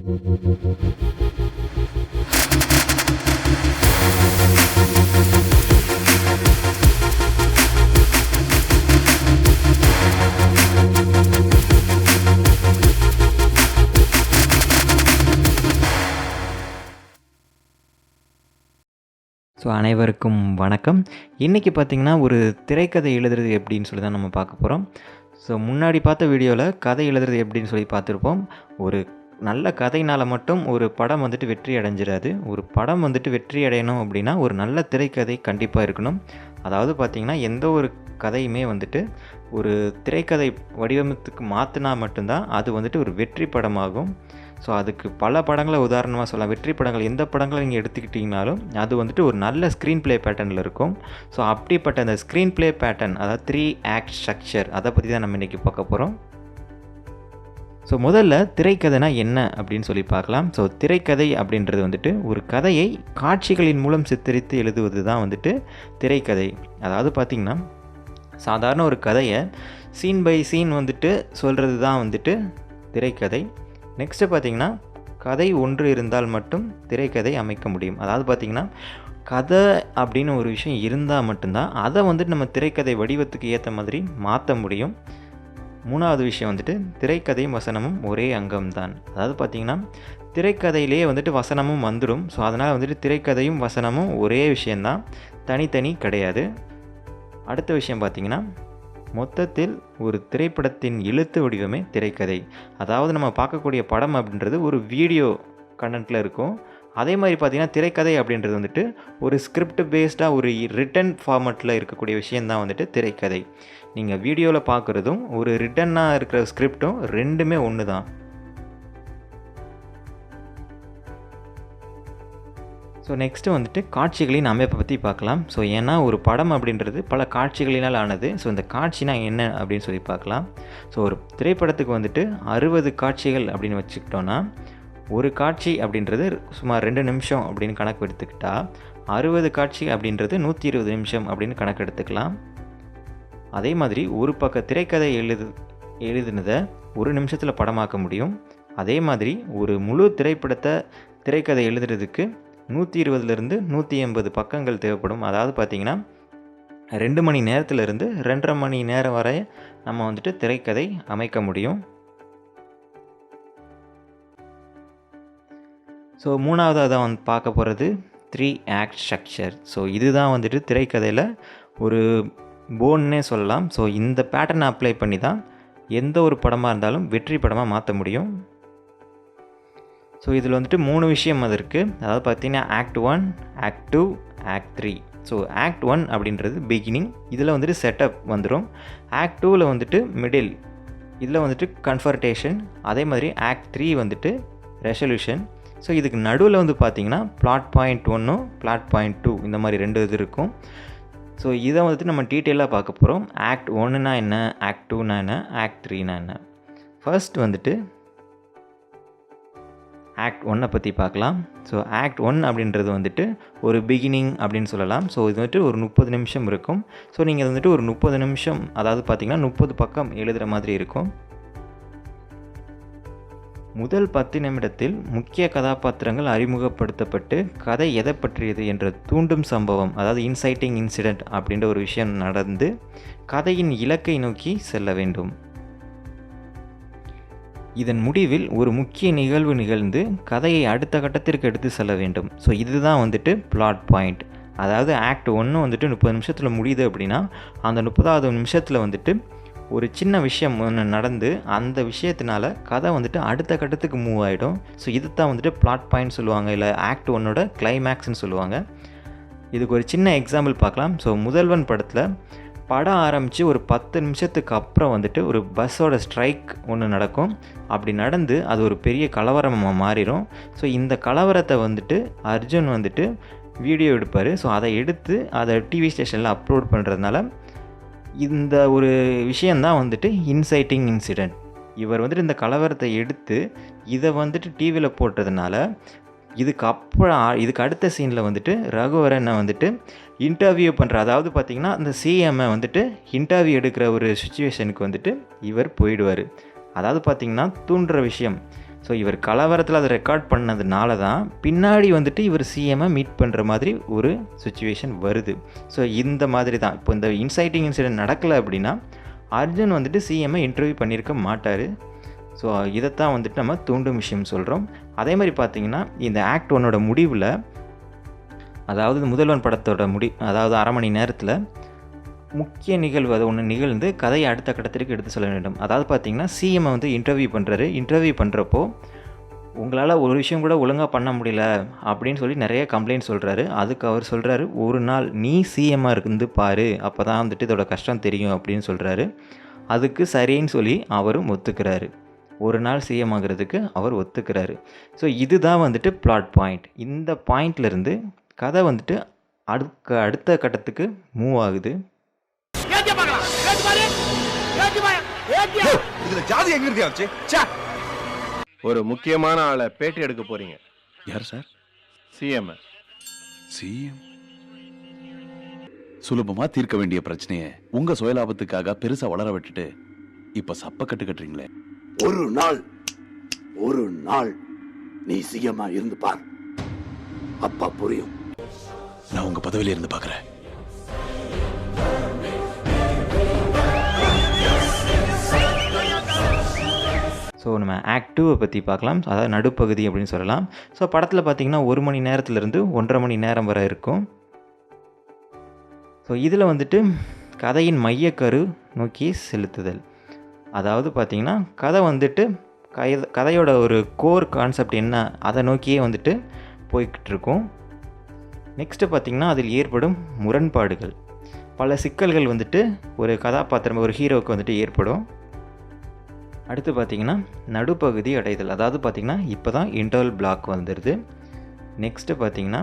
So அனைவருக்கும் வணக்கம். இன்றைக்கி பார்த்திங்கன்னா ஒரு திரைக்கதை எழுதுறது எப்படின்னு சொல்லி தான் நம்ம பார்க்க போகிறோம் ஸோ முன்னாடி பார்த்த வீடியோவில் கதை எழுதுறது எப்படின்னு சொல்லி பார்த்துருப்போம். ஒரு நல்ல கதையினால் மட்டும் ஒரு படம் வந்துட்டு வெற்றி அடைஞ்சிடாது ஒரு படம் வந்துட்டு வெற்றி அடையணும் அப்படின்னா ஒரு நல்ல திரைக்கதை கண்டிப்பாக இருக்கணும். அதாவது பார்த்திங்கன்னா எந்த ஒரு கதையுமே வந்துட்டு ஒரு திரைக்கதை வடிவமத்துக்கு மாற்றினா மட்டும்தான் அது வந்துட்டு ஒரு வெற்றி படமாகும். ஸோ அதுக்கு பல படங்களை உதாரணமாக சொல்லலாம். வெற்றி படங்கள் எந்த படங்களை நீங்கள் எடுத்துக்கிட்டிங்கனாலும் அது வந்துட்டு ஒரு நல்ல ஸ்க்ரீன் ப்ளே பேட்டர்னில் இருக்கும். ஸோ அப்படிப்பட்ட அந்த ஸ்க்ரீன் ப்ளே பேட்டர்ன் அதாவது த்ரீ ஆக்ட் ஸ்ட்ரக்சர் அதை பற்றி தான் நம்ம இன்றைக்கி பார்க்க போகிறோம் ஸோ முதல்ல திரைக்கதைனா என்ன அப்படின்னு சொல்லி பார்க்கலாம். ஸோ திரைக்கதை அப்படின்றது வந்துட்டு ஒரு கதையை காட்சிகளின் மூலம் சித்தரித்து எழுதுவது தான் வந்துட்டு திரைக்கதை. அதாவது பார்த்திங்கன்னா சாதாரண ஒரு கதையை சீன் பை சீன் வந்துட்டு சொல்கிறது தான் வந்துட்டு திரைக்கதை. நெக்ஸ்ட்டு பார்த்திங்கன்னா கதை ஒன்று இருந்தால் மட்டும் திரைக்கதை அமைக்க முடியும். அதாவது பார்த்திங்கன்னா கதை அப்படின்னு ஒரு விஷயம் இருந்தால் மட்டும்தான் அதை வந்துட்டு நம்ம திரைக்கதை வடிவத்துக்கு ஏற்ற மாதிரி மாற்ற முடியும். மூணாவது விஷயம் வந்துட்டு திரைக்கதையும் வசனமும் ஒரே அங்கம்தான். அதாவது பார்த்திங்கன்னா திரைக்கதையிலேயே வந்துட்டு வசனமும் வந்துடும் ஸோ அதனால் வந்துட்டு திரைக்கதையும் வசனமும் ஒரே விஷயந்தான் தனித்தனி கிடையாது. அடுத்த விஷயம் பார்த்திங்கன்னா மொத்தத்தில் ஒரு திரைப்படத்தின் எழுத்து வடிவமே திரைக்கதை. அதாவது நம்ம பார்க்கக்கூடிய படம் அப்படின்றது ஒரு வீடியோ கண்டென்ட்டில் இருக்கும். அதே மாதிரி பார்த்திங்கன்னா திரைக்கதை அப்படின்றது வந்துட்டு ஒரு ஸ்கிரிப்ட் பேஸ்டாக ஒரு ரிட்டன் ஃபார்மட்டில் இருக்கக்கூடிய விஷயந்தான் வந்துட்டு திரைக்கதை. நீங்கள் வீடியோவில் பார்க்குறதும் ஒரு ரிட்டனாக இருக்கிற ஸ்கிரிப்டும் ரெண்டுமே ஒன்று தான் ஸோ நெக்ஸ்ட்டு வந்துட்டு காட்சிகளின் அமைப்பை பற்றி பார்க்கலாம். ஸோ ஏன்னா ஒரு படம் அப்படின்றது பல காட்சிகளினால் ஆனது. ஸோ இந்த காட்சினா என்ன அப்படின்னு சொல்லி பார்க்கலாம். ஸோ ஒரு திரைப்படத்துக்கு வந்துட்டு அறுபது காட்சிகள் அப்படின்னு வச்சுக்கிட்டோன்னா ஒரு காட்சி அப்படின்றது சுமார் ரெண்டு நிமிஷம் அப்படின்னு கணக்கு எடுத்துக்கிட்டால் அறுபது காட்சி அப்படின்றது நூற்றி இருபது நிமிஷம் அப்படின்னு கணக்கு எடுத்துக்கலாம். அதே மாதிரி ஒரு பக்க திரைக்கதை எழுது எழுதுனதை ஒரு நிமிஷத்தில் படமாக்க முடியும். அதே மாதிரி ஒரு முழு திரைப்படத்தை திரைக்கதை எழுதுறதுக்கு நூற்றி இருபதுலேருந்து நூற்றி எண்பது பக்கங்கள் தேவைப்படும். அதாவது பார்த்திங்கன்னா ரெண்டு மணி நேரத்துலேருந்து ரெண்டரை மணி நேரம் வரை நம்ம வந்துட்டு திரைக்கதை அமைக்க முடியும். ஸோ மூணாவதாக அதை வந்து பார்க்க போகிறது த்ரீ ஆக்ட் ஸ்ட்ரக்சர் ஸோ இதுதான் வந்துட்டு திரைக்கதையில் ஒரு போன்னே சொல்லலாம். ஸோ இந்த பேட்டர்னை அப்ளை பண்ணி தான் எந்த ஒரு படமாக இருந்தாலும் வெற்றி படமாக மாற்ற முடியும். ஸோ இதில் வந்துட்டு மூணு விஷயம் அது இருக்குது அதாவது பார்த்தீங்கன்னா act one act two act three so act one அப்படின்றது பிகினிங் இதில் வந்துட்டு செட்டப் வந்துடும் ஆக்ட் டூவில் வந்துட்டு மிடில் இதில் வந்துட்டு கன்ஃபர்டேஷன் அதே மாதிரி ஆக்ட் த்ரீ வந்துட்டு ரெசல்யூஷன் ஸோ இதுக்கு நடுவில் வந்து பார்த்திங்கன்னா பிளாட் பாயிண்ட் ஒன்றும் பிளாட் பாயிண்ட் டூ இந்த மாதிரி ரெண்டு இது இருக்கும். ஸோ இதை வந்துட்டு நம்ம டீட்டெயிலாக பார்க்க போகிறோம் ஆக்ட் ஒன்றுனா என்ன? ஆக்ட் டூனா என்ன? ஆக்ட் த்ரீனா என்ன? ஃபர்ஸ்ட் வந்துட்டு ஆக்ட் ஒன்னை பற்றி பார்க்கலாம். ஸோ ஆக்ட் ஒன் அப்படின்றது வந்துட்டு ஒரு பிகினிங் அப்படின்னு சொல்லலாம். ஸோ இது வந்துட்டு ஒரு முப்பது நிமிஷம் இருக்கும். ஸோ நீங்கள் வந்துட்டு ஒரு முப்பது நிமிஷம் அதாவது பார்த்திங்கன்னா முப்பது பக்கம் எழுதுகிற மாதிரி இருக்கும். முதல் பத்து நிமிடத்தில் முக்கிய கதாபாத்திரங்கள் அறிமுகப்படுத்தப்பட்டு கதை எதை பற்றியது என்ற தூண்டும் சம்பவம் அதாவது இன்சைட்டிங் இன்சிடெண்ட் அப்படின்ற ஒரு விஷயம் நடந்து கதையின் இலக்கை நோக்கி செல்ல வேண்டும். இதன் முடிவில் ஒரு முக்கிய நிகழ்வு நிகழ்ந்து கதையை அடுத்த கட்டத்திற்கு எடுத்து செல்ல வேண்டும். ஸோ இதுதான் வந்துட்டு பிளாட் பாயிண்ட் அதாவது ஆக்ட் ஒன்று வந்துட்டு முப்பது நிமிஷத்தில் முடியுது அப்படின்னா அந்த முப்பதாவது நிமிஷத்தில் வந்துட்டு ஒரு சின்ன விஷயம் ஒன்று நடந்து அந்த விஷயத்தினால கதை வந்துட்டு அடுத்த கட்டத்துக்கு மூவ் ஆகிடும் ஸோ இது தான் வந்துட்டு பிளாட் பாயிண்ட் சொல்லுவாங்க இல்லை ஆக்ட் ஒன்னோட கிளைமேக்ஸ்னு சொல்லுவாங்க. இதுக்கு ஒரு சின்ன எக்ஸாம்பிள் பார்க்கலாம். ஸோ முதல்வன் படத்தில் படம் ஆரம்பித்து ஒரு பத்து நிமிஷத்துக்கு அப்புறம் வந்துட்டு ஒரு பஸ்ஸோட ஸ்ட்ரைக் ஒன்று நடக்கும். அப்படி நடந்து அது ஒரு பெரிய கலவரமாக மாறிடும். ஸோ இந்த கலவரத்தை வந்துட்டு அர்ஜுன் வந்துட்டு வீடியோ எடுப்பார். ஸோ அதை எடுத்து அதை டிவி ஸ்டேஷனில் அப்லோட் பண்ணுறதுனால இந்த ஒரு விஷயந்தான் வந்துட்டு இன்சைட்டிங் இன்சிடெண்ட் இவர் வந்துட்டு இந்த கலவரத்தை எடுத்து இதை வந்துட்டு டிவியில் போட்டதுனால இதுக்கு அப்புறம் இதுக்கு அடுத்த சீனில் வந்துட்டு ரகுவரனை வந்துட்டு இன்டர்வியூ பண்ணுற அதாவது பார்த்திங்கன்னா அந்த சிஎம்ஐ வந்துட்டு இன்டர்வியூ எடுக்கிற ஒரு சுச்சுவேஷனுக்கு வந்துட்டு இவர் போயிடுவார். அதாவது பார்த்திங்கன்னா தூண்டுற விஷயம். ஸோ இவர் கலவரத்தில் அதை ரெக்கார்ட் பண்ணதுனால தான் பின்னாடி வந்துட்டு இவர் சிஎம்மை மீட் பண்ணுற மாதிரி ஒரு சுச்சுவேஷன் வருது. ஸோ இந்த மாதிரி தான் இப்போ இந்த இன்சைட்டிங் இன்சிடென்ட் நடக்கலை அப்படின்னா அர்ஜுன் வந்துட்டு சிஎம்ஐ இன்டர்வியூ பண்ணியிருக்க மாட்டார். ஸோ இதைத்தான் வந்துட்டு நம்ம தூண்டும் விஷயம் சொல்கிறோம் அதே மாதிரி பார்த்தீங்கன்னா இந்த ஆக்ட் ஒன்னோட முடிவில் அதாவது முதல்வன் படத்தோட முடி அதாவது அரை மணி நேரத்தில் முக்கிய நிகழ்வு அது ஒன்று நிகழ்ந்து கதையை அடுத்த கட்டத்திற்கு எடுத்து சொல்ல வேண்டும். அதாவது பார்த்தீங்கன்னா சிஎம்ஐ வந்து இன்டர்வியூ பண்ணுறாரு இன்டர்வியூ பண்ணுறப்போ உங்களால் ஒரு விஷயம் கூட ஒழுங்காக பண்ண முடியல அப்படின்னு சொல்லி நிறைய கம்ப்ளைண்ட் சொல்கிறாரு அதுக்கு அவர் சொல்கிறாரு ஒரு நாள் நீ சிஎம்மாக இருந்து பாரு. அப்போ தான் வந்துட்டு இதோட கஷ்டம் தெரியும் அப்படின்னு சொல்கிறாரு அதுக்கு சரின்னு சொல்லி அவரும் ஒத்துக்கிறாரு. ஒரு நாள் சிஎம் ஆகிறதுக்கு அவர் ஒத்துக்கிறாரு. ஸோ இதுதான் வந்துட்டு பிளாட் பாயிண்ட் இந்த பாயிண்ட்லேருந்து கதை வந்துட்டு அடுக்க அடுத்த கட்டத்துக்கு மூவ் ஆகுது. இதுல ஜாதி எங்க இருக்கு ஆச்சு ச்சே. ஒரு முக்கியமான ஆளை பேட்டி எடுக்க போறீங்க. யார் சார்? சிஎம். சிஎம்? சுலபமா தீர்க்க வேண்டிய பிரச்சனைய உங்க சுயலாபத்துக்காக பெருசா வளர விட்டுட்டு இப்ப சப்ப கட்டு கட்டுறீங்களே. ஒரு நாள் ஒரு நாள் நீ சிஎம்மா இருந்து பார். அப்பா புரியும். நான் உங்க பதவியில இருந்து பாக்குறேன். ஸோ நம்ம ஆக்ட் டூவை பற்றி பார்க்கலாம். அதாவது நடுப்பகுதி அப்படின்னு சொல்லலாம். ஸோ படத்தில் பார்த்தீங்கன்னா ஒரு மணி நேரத்துலேருந்து ஒன்றரை மணி நேரம் வரை இருக்கும். ஸோ இதில் வந்துட்டு கதையின் மையக்கரு நோக்கி செலுத்துதல். அதாவது பார்த்திங்கன்னா கதை வந்துட்டு கதை கதையோட ஒரு கோர் கான்செப்ட் என்ன அதை நோக்கியே வந்துட்டு போய்கிட்டு இருக்கும் நெக்ஸ்ட்டு பார்த்திங்கன்னா அதில் ஏற்படும் முரண்பாடுகள். பல சிக்கல்கள் வந்துட்டு ஒரு கதாபாத்திரம் ஒரு ஹீரோவுக்கு வந்துட்டு ஏற்படும். அடுத்து பார்த்தீங்கன்னா நடுப்பகுதி அடைதல். அதாவது பார்த்தீங்கன்னா இப்போ தான் இன்டர்வல் பிளாக் வந்துடுது நெக்ஸ்ட்டு பார்த்தீங்கன்னா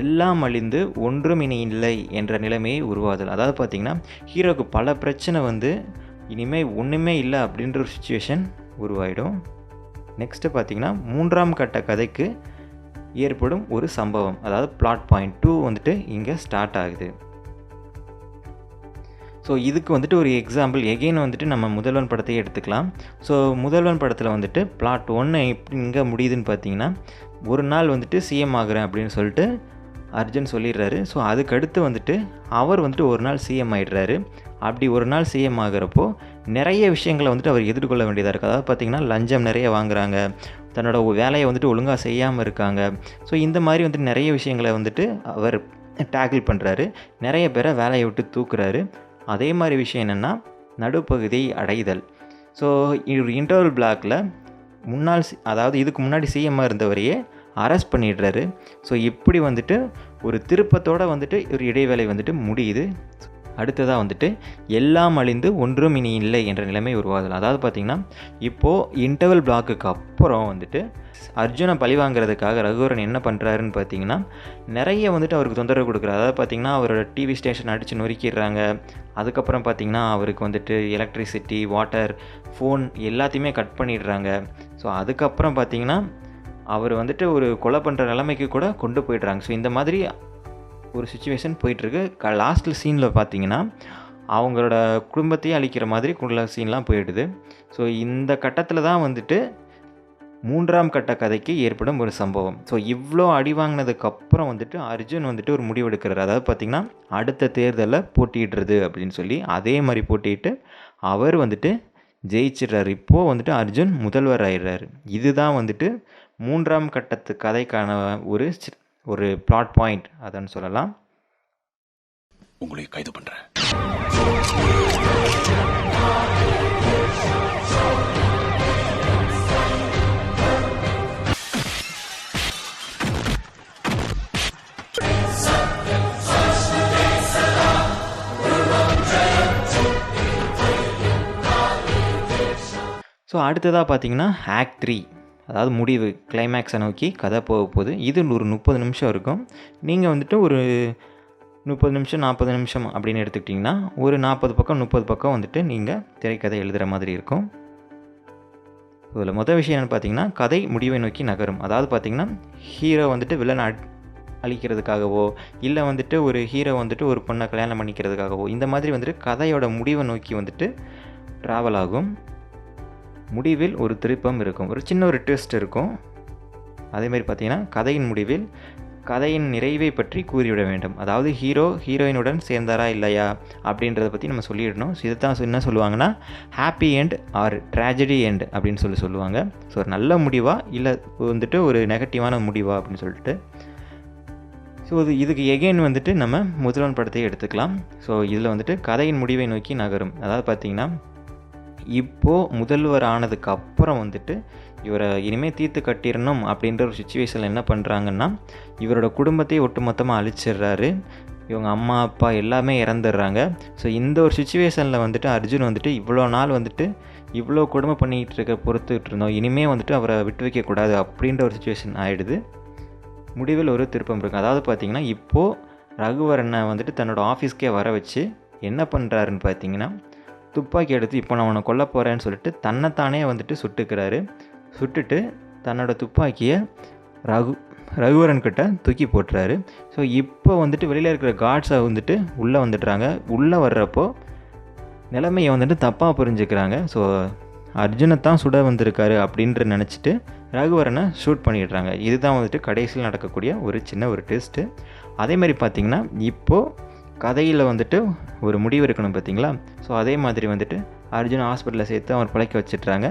எல்லாம் அழிந்து ஒன்றும் இனி இல்லை என்ற நிலைமையை உருவாதல். அதாவது பார்த்திங்கன்னா ஹீரோக்கு பல பிரச்சனை வந்து இனிமேல் ஒன்றுமே இல்லை அப்படின்ற ஒரு சுச்சுவேஷன் உருவாயிடும். நெக்ஸ்ட்டு பார்த்தீங்கன்னா மூன்றாம் கட்ட கதைக்கு ஏற்படும் ஒரு சம்பவம். அதாவது பிளாட் பாயிண்ட் டூ வந்துட்டு இங்கே ஸ்டார்ட் ஆகுது. ஸோ இதுக்கு வந்துட்டு ஒரு எக்ஸாம்பிள் எகெயின் வந்துட்டு நம்ம முதல்வன் படத்தையே எடுத்துக்கலாம். ஸோ முதல்வன் படத்தில் வந்துட்டு பிளாட் ஒன்று எப்படி இங்கே முடியுதுன்னு பார்த்தீங்கன்னா ஒரு நாள் வந்துட்டு சிஎம் ஆகுறேன் அப்படின்னு சொல்லிட்டு அர்ஜுன் சொல்லிடுறாரு. ஸோ அதுக்கடுத்து வந்துட்டு அவர் வந்துட்டு ஒரு நாள் சிஎம் ஆகிடுறாரு அப்படி ஒரு நாள் சிஎம் ஆகிறப்போ நிறைய விஷயங்களை வந்துட்டு அவர் எதிர்கொள்ள வேண்டியதாக இருக்குது அதாவது பார்த்திங்கன்னா லஞ்சம் நிறைய வாங்குறாங்க. தன்னோட வேலையை வந்துட்டு ஒழுங்காக செய்யாமல் இருக்காங்க. ஸோ இந்த மாதிரி வந்துட்டு நிறைய விஷயங்களை வந்துட்டு அவர் டேக்கிள் பண்ணுறாரு நிறைய பேரை வேலையை விட்டு தூக்குறாரு. அதே மாதிரி விஷயம் என்னென்னா நடுப்பகுதியை அடைதல். ஸோ ஒரு இன்டர்வல் பிளாக்கில் முன்னாள் சி- அதாவது இதுக்கு முன்னாடி சிஎம்மாக இருந்தவரையே அரெஸ்ட் பண்ணிடுறாரு. ஸோ இப்படி வந்துட்டு ஒரு திருப்பத்தோடு வந்துட்டு ஒரு இடைவேளை வந்துட்டு முடியுது. அடுத்ததாக வந்துட்டு எல்லாம் அழிந்து ஒன்றும் இனி இல்லை என்ற நிலைமை உருவாகுதல். அதாவது பார்த்திங்கன்னா இப்போது இன்டர்வல் பிளாக்குக்கு அப்புறம் வந்துட்டு அர்ஜுனை பழி வாங்குறதுக்காக ரகுவரன் என்ன பண்ணுறாருன்னு பார்த்தீங்கன்னா நிறைய வந்துட்டு அவருக்கு தொந்தரவு கொடுக்குறாரு. அதாவது பார்த்தீங்கன்னா அவரோட டிவி ஸ்டேஷன் அடித்து நொறுக்கிடுறாங்க. அதுக்கப்புறம் பார்த்தீங்கன்னா அவருக்கு வந்துட்டு எலக்ட்ரிசிட்டி வாட்டர் ஃபோன் எல்லாத்தையுமே கட் பண்ணிடுறாங்க. ஸோ அதுக்கப்புறம் பார்த்தீங்கன்னா அவர் வந்துட்டு ஒரு கொலை பண்ணுற நிலைமைக்கு கூட கொண்டு போயிடுறாங்க. ஸோ இந்த மாதிரி ஒரு சுச்சுவேஷன் போயிட்டுருக்கு. க லாஸ்ட்டில் சீனில் பார்த்தீங்கன்னா அவங்களோட குடும்பத்தையே அழிக்கிற மாதிரி குள்ள சீன்லாம் போயிடுது. ஸோ இந்த கட்டத்தில் தான் வந்துட்டு மூன்றாம் கட்ட கதைக்கு ஏற்படும் ஒரு சம்பவம். ஸோ இவ்வளோ அடி வாங்கினதுக்கப்புறம் வந்துட்டு அர்ஜுன் வந்துட்டு ஒரு முடிவெடுக்கிறார் அதாவது பார்த்திங்கன்னா அடுத்த தேர்தலில் போட்டியிடுறது அப்படின்னு சொல்லி அதே மாதிரி போட்டிட்டு அவர் வந்துட்டு ஜெயிச்சிடுறாரு. இப்போது வந்துட்டு அர்ஜுன் முதல்வர் ஆயிடுறாரு. இதுதான் வந்துட்டு மூன்றாம் கட்டத்து கதைக்கான ஒரு ஒரு பிளாட் பாயிண்ட் அதன்னு சொல்லலாம். உங்களை கைது பண்றேன். ஸோ அடுத்ததாக பார்த்தீங்கன்னா ஆக்ட் த்ரீ அதாவது முடிவு கிளைமேக்ஸை நோக்கி கதை போக போகுது. இது ஒரு முப்பது நிமிஷம் இருக்கும். நீங்கள் வந்துட்டு ஒரு முப்பது நிமிஷம் நாற்பது நிமிஷம் அப்படின்னு எடுத்துக்கிட்டிங்கன்னா ஒரு நாற்பது பக்கம் முப்பது பக்கம் வந்துட்டு நீங்கள் திரைக்கதை எழுதுகிற மாதிரி இருக்கும். இதில் மொதல் விஷயம் என்னென்னு பார்த்தீங்கன்னா கதை முடிவை நோக்கி நகரும். அதாவது பார்த்திங்கன்னா ஹீரோ வந்துட்டு வில்லன் அட் அழிக்கிறதுக்காகவோ இல்லை வந்துட்டு ஒரு ஹீரோ வந்துட்டு ஒரு பொண்ணை கல்யாணம் பண்ணிக்கிறதுக்காகவோ இந்த மாதிரி வந்துட்டு கதையோட முடிவை நோக்கி வந்துட்டு ட்ராவல் ஆகும். முடிவில் ஒரு திருப்பம் இருக்கும். ஒரு சின்ன ஒரு ட்விஸ்ட் இருக்கும். அதேமாதிரி பார்த்தீங்கன்னா கதையின் முடிவில் கதையின் நிறைவை பற்றி கூறிவிட வேண்டும். அதாவது ஹீரோ ஹீரோயினுடன் சேர்ந்தாரா இல்லையா அப்படின்றத பற்றி நம்ம சொல்லிடணும். ஸோ இதை தான் என்ன சொல்லுவாங்கன்னா happy end or tragedy end அப்படின்னு சொல்லி சொல்லுவாங்க. ஸோ ஒரு நல்ல முடிவா இல்லை வந்துட்டு ஒரு நெகட்டிவான முடிவா அப்படின்னு சொல்லிட்டு. ஸோ இது இதுக்கு எகெயின் வந்துட்டு நம்ம முதல்வன் படத்தை எடுத்துக்கலாம். ஸோ இதில் வந்துட்டு கதையின் முடிவை நோக்கி நகரும். அதாவது பார்த்திங்கன்னா இப்போது முதல்வர் ஆனதுக்கு அப்புறம் வந்துட்டு இவரை இனிமேல் தீர்த்து கட்டிடணும் அப்படின்ற ஒரு சுச்சுவேஷனில் என்ன பண்ணுறாங்கன்னா இவரோட குடும்பத்தையே ஒட்டுமொத்தமாக அழிச்சிடுறாரு. இவங்க அம்மா அப்பா எல்லாமே இறந்துடுறாங்க. ஸோ இந்த ஒரு சுச்சுவேஷனில் வந்துட்டு அர்ஜுன் வந்துட்டு இவ்வளோ நாள் வந்துட்டு இவ்வளோ கொடுமை பண்ணிகிட்டு இருக்க பொறுத்துக்கிட்டு இருந்தோம். இனிமேல் வந்துட்டு அவரை விட்டு வைக்கக்கூடாது அப்படின்ற ஒரு சுச்சுவேஷன் ஆகிடுது முடிவில் ஒரு திருப்பம் இருக்கும் அதாவது பார்த்திங்கன்னா இப்போது ரகுவரனை வந்துட்டு தன்னோட ஆஃபீஸ்க்கே வர வச்சு என்ன பண்ணுறாருன்னு பார்த்தீங்கன்னா துப்பாக்கி எடுத்து இப்போ நான் உன்னை கொல்ல போகிறேன்னு சொல்லிட்டு தன்னைத்தானே வந்துட்டு சுட்டுக்கிறாரு. சுட்டுட்டு தன்னோட துப்பாக்கியை ரகு ரகுவரன் கிட்ட தூக்கி போட்டுறாரு. ஸோ இப்போ வந்துட்டு வெளியில் இருக்கிற காட்ஸை வந்துட்டு உள்ளே வந்துடுறாங்க. உள்ளே வர்றப்போ நிலைமையை வந்துட்டு தப்பாக புரிஞ்சுக்கிறாங்க. ஸோ அர்ஜுனை தான் சுட வந்திருக்காரு அப்படின்ற நினச்சிட்டு ரகுவரனை ஷூட் பண்ணிடுறாங்க. இதுதான் வந்துட்டு கடைசியில் நடக்கக்கூடிய ஒரு சின்ன ஒரு டெஸ்ட்டு அதே மாதிரி பார்த்திங்கன்னா இப்போது கதையில் வந்துட்டு ஒரு முடிவு இருக்கணும் பார்த்தீங்களா? ஸோ அதே மாதிரி வந்துட்டு அர்ஜுன் ஹாஸ்பிட்டலில் சேர்த்து அவர் பிழைக்க வச்சிட்றாங்க.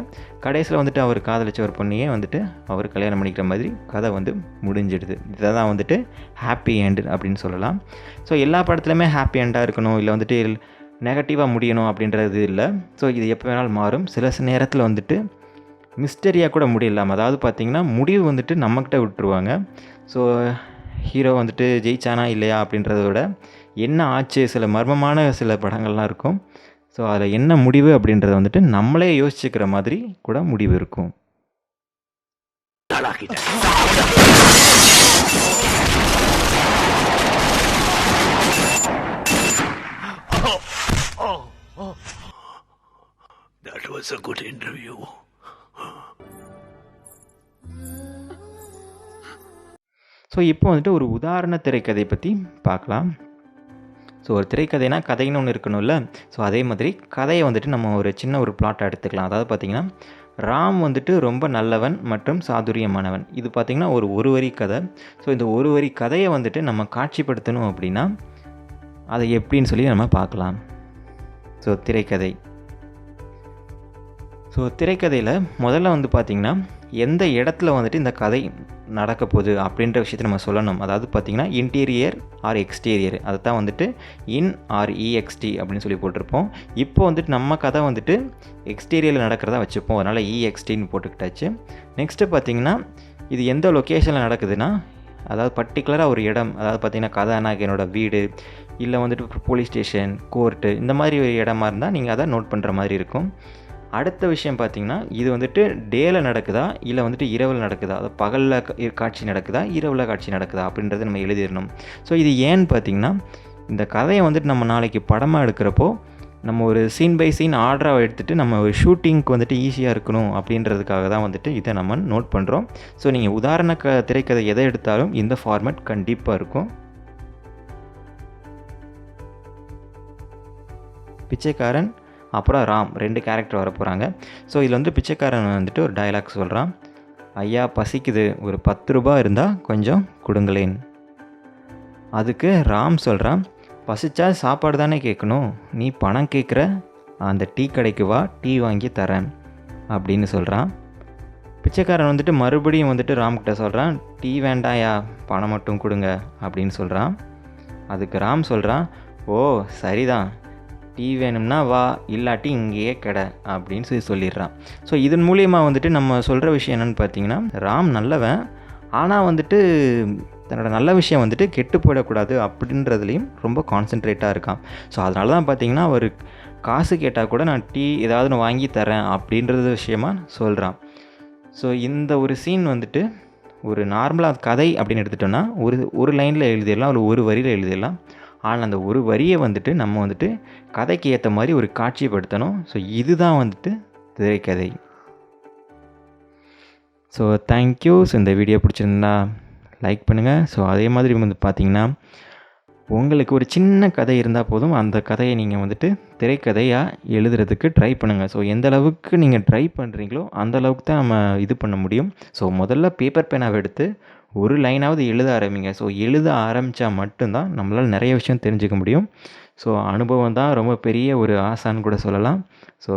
கடைசியில் வந்துட்டு அவர் காதலிச்ச ஒரு பொண்ணையே வந்துட்டு அவர் கல்யாணம் பண்ணிக்கிற மாதிரி கதை வந்து முடிஞ்சிடுது. இதை தான் வந்துட்டு ஹாப்பி எண்டு அப்படின்னு சொல்லலாம். ஸோ எல்லா படத்துலையுமே ஹாப்பி எண்டாக இருக்கணும். இல்லை வந்துட்டு நெகட்டிவாக முடியணும் அப்படின்றது இல்லை. ஸோ இது எப்போ வேணாலும் மாறும். சில சில நேரத்தில் வந்துட்டு மிஸ்டரியாக கூட முடியலாம். அதாவது பார்த்திங்கன்னா முடிவு வந்துட்டு நம்மக்கிட்ட விட்டுருவாங்க. ஸோ ஹீரோ வந்துட்டு ஜெயிச்சானா இல்லையா அப்படின்றத விட என்ன ஆச்சு சில மர்மமான சில படங்கள்லாம் இருக்கும். ஸோ அதில் என்ன முடிவு அப்படின்றத வந்துட்டு நம்மளே யோசிச்சுக்கிற மாதிரி கூட முடிவு இருக்கும். That was a good interview. So இப்போ வந்துட்டு ஒரு உதாரண திரைக்கதை பற்றி பார்க்கலாம். ஸோ ஒரு திரைக்கதைனா கதைன்னு ஒன்று இருக்கணும்ல. ஸோ அதே மாதிரி கதையை வந்துட்டு நம்ம ஒரு சின்ன ஒரு பிளாட்டை எடுத்துக்கலாம். அதாவது பார்த்திங்கன்னா ராம் வந்துட்டு ரொம்ப நல்லவன் மற்றும் சாதுரியமானவன். இது பார்த்திங்கன்னா ஒரு ஒரு வரி கதை. ஸோ இந்த ஒரு வரி கதையை வந்துட்டு நம்ம காட்சிப்படுத்தணும் அப்படின்னா அதை எப்படின்னு சொல்லி நம்ம பார்க்கலாம். ஸோ திரைக்கதை. ஸோ திரைக்கதையில் முதல்ல வந்து பார்த்திங்கன்னா எந்த இடத்துல வந்துட்டு இந்த கதை நடக்க போகுது அப்படின்ற விஷயத்தை நம்ம சொல்லணும். அதாவது பார்த்திங்கன்னா இன்டீரியர் ஆர் எக்ஸ்டீரியர் அதை தான் வந்துட்டு இன் ஆர் இஎக்ஸ்டி அப்படின்னு சொல்லி போட்டிருப்போம். இப்போ வந்துட்டு நம்ம கதை வந்துட்டு எக்ஸ்டீரியரில் நடக்கிறதா வச்சுப்போம். அதனால் இஎக்ஸ்டின்னு போட்டுக்கிட்டாச்சு. நெக்ஸ்ட்டு பார்த்திங்கன்னா இது எந்த லொக்கேஷனில் நடக்குதுன்னா அதாவது பர்டிகுலராக ஒரு இடம் அதாவது பார்த்திங்கன்னா கதாநாயகனோட வீடு இல்லை வந்துட்டு போலீஸ் ஸ்டேஷன் கோர்ட்டு இந்த மாதிரி ஒரு இடமா இருந்தால் நீங்கள் அதை நோட் பண்ணுற மாதிரி இருக்கும். அடுத்த விஷயம் பார்த்தீங்கன்னா இது வந்துட்டு டேல நடக்குதா? இல்லை வந்துட்டு இரவில் நடக்குதா? அது பகலில் காட்சி நடக்குதா? இரவில் காட்சி நடக்குதா? அப்படின்றத நம்ம எழுதிடணும். ஸோ இது ஏன்னு பார்த்தீங்கன்னா இந்த கதையை வந்துட்டு நம்ம நாளைக்கு படமாக எடுக்கிறப்போ நம்ம ஒரு சீன் பை சீன் ஆர்டராக எடுத்துகிட்டு நம்ம ஒரு ஷூட்டிங்க்கு வந்துட்டு ஈஸியாக இருக்கணும் அப்படின்றதுக்காக தான் வந்துட்டு இதை நம்ம நோட் பண்ணுறோம் ஸோ நீங்கள் உதாரண க திரைக்கதை எதை எடுத்தாலும் இந்த ஃபார்மேட் கண்டிப்பாக இருக்கும். பிச்சைக்காரன் அப்புறம் ராம் ரெண்டு கேரக்டர் வர போகிறாங்க ஸோ இதில் வந்து பிச்சைக்காரன் வந்துட்டு ஒரு டயலாக் சொல்கிறான் ஐயா பசிக்குது. ஒரு பத்து ரூபா இருந்தால் கொஞ்சம் கொடுங்களேன். அதுக்கு ராம் சொல்கிறான் பசிச்சா சாப்பாடு தானே கேட்கணும். நீ பணம் கேட்குற அந்த டீ கடைக்கு வா டீ வாங்கி தரேன். அப்படின்னு சொல்கிறான் பிச்சைக்காரன் வந்துட்டு மறுபடியும் வந்துட்டு ராம்கிட்ட சொல்கிறான் டீ வேண்டாயா பணம் மட்டும் கொடுங்க. அப்படின்னு சொல்கிறான் அதுக்கு ராம் சொல்கிறான் ஓ சரிதான். டீ வேணும்னா வா இல்லாட்டி இங்கேயே கிட அப்படின்னு சொல்லி சொல்லிடுறான். ஸோ இதன் மூலியமாக வந்துட்டு நம்ம சொல்கிற விஷயம் என்னென்னு பார்த்தீங்கன்னா ராம் நல்லவன் ஆனால் வந்துட்டு தன்னோட நல்ல விஷயம் வந்துட்டு கெட்டு போயிடக்கூடாது அப்படின்றதுலேயும் ரொம்ப கான்சென்ட்ரேட்டாக இருக்கான். ஸோ அதனால தான் பார்த்தீங்கன்னா அவர் காசு கேட்டால் கூட நான் டீ ஏதாவது நான் வாங்கி தரேன் அப்படின்றது விஷயமா சொல்கிறான் ஸோ இந்த ஒரு சீன் வந்துட்டு ஒரு நார்மலாக கதை அப்படின்னு எடுத்துட்டோன்னா ஒரு ஒரு லைனில் எழுதிடலாம் ஒரு ஒரு வரியில் எழுதிடலாம். ஆனால் அந்த ஒரு வரியை வந்துட்டு நம்ம வந்துட்டு கதைக்கு ஏற்ற மாதிரி ஒரு காட்சிப்படுத்தணும் ஸோ இதுதான் வந்துட்டு திரைக்கதை. ஸோ தேங்க்யூ ஸோ இந்த வீடியோ பிடிச்சிருந்தா லைக் பண்ணுங்கள் ஸோ அதே மாதிரி வந்து பார்த்திங்கன்னா உங்களுக்கு ஒரு சின்ன கதை இருந்தால் போதும் அந்த கதையை நீங்கள் வந்துட்டு திரைக்கதையாக எழுதுறதுக்கு ட்ரை பண்ணுங்கள் ஸோ எந்த அளவுக்கு நீங்கள் ட்ரை பண்ணுறீங்களோ அந்த அளவுக்கு தான் நம்ம இது பண்ண முடியும். ஸோ முதல்ல பேப்பர் பேனாவை எடுத்து ஒரு லைனாவது எழுத ஆரம்பிங்க. ஸோ எழுத ஆரம்பித்தா மட்டும்தான் நம்மளால் நிறைய விஷயம் தெரிஞ்சுக்க முடியும். ஸோ அனுபவம் தான் ரொம்ப பெரிய ஒரு ஆசான்னு கூட சொல்லலாம். ஸோ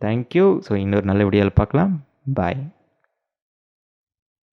தேங்க்யூ ஸோ இன்னொரு நல்ல வீடியோவில் பார்க்கலாம். பாய்